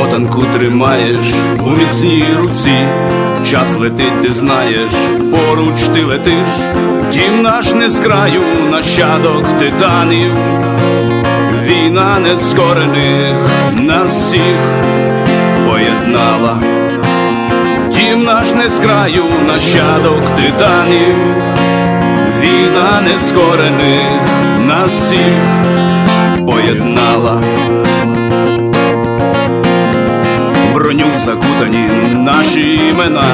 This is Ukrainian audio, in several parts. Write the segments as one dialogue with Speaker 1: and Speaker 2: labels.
Speaker 1: мотанку тримаєш у міцній руці, час летить, ти знаєш, поруч ти летиш, дім наш не з краю, нащадок титанів, війна нескорених нас всіх поєднала. Дім наш не з краю, нащадок титанів, війна нескорених нас всіх поєднала. Броню закутані наші імена,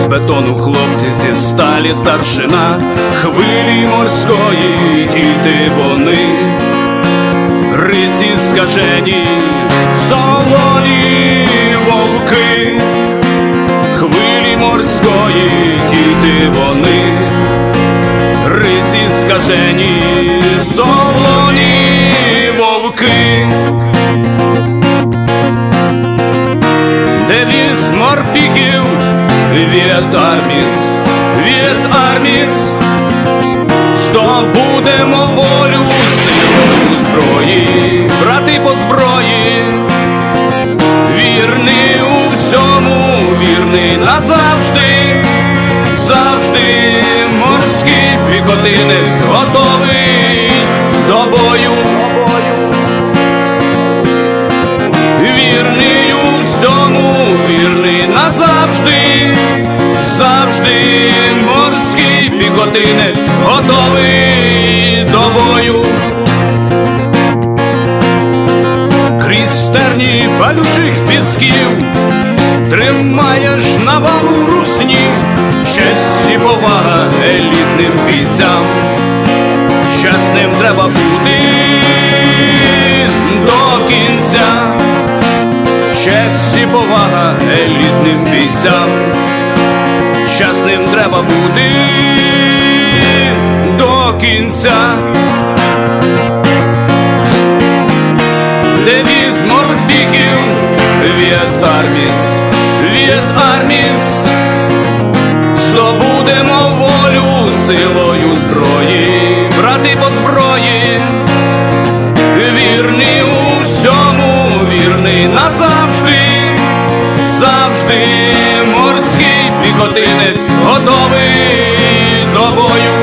Speaker 1: з бетону хлопці зі сталі старшина, хвилі морської діти вони, рисі скажені, солоні вовки, хвилі морської діти вони, рисі скажені, солоні Морпіків від арміс, від арміс, здобудемо волю силою зброї, брати по зброї, вірний у всьому, вірний назавжди, завжди морський піхотинець готовий до бою. Назавжди, завжди морський піхотинець готовий до бою. Крізь терні палючих пісків тримаєш навалу русні, честь і повага елітним бійцям. Чесним треба бути до кінця. Честь і повага елітним бійцям. щасним треба бути до кінця. Готовий до бою.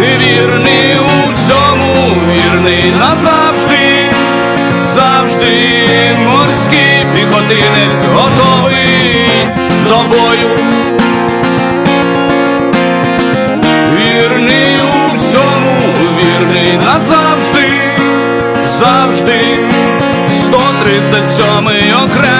Speaker 1: Вірний у всьому, вірний назавжди, завжди морський піхотинець готовий до бою. Вірний у всьому, вірний назавжди, завжди 137-й окрем.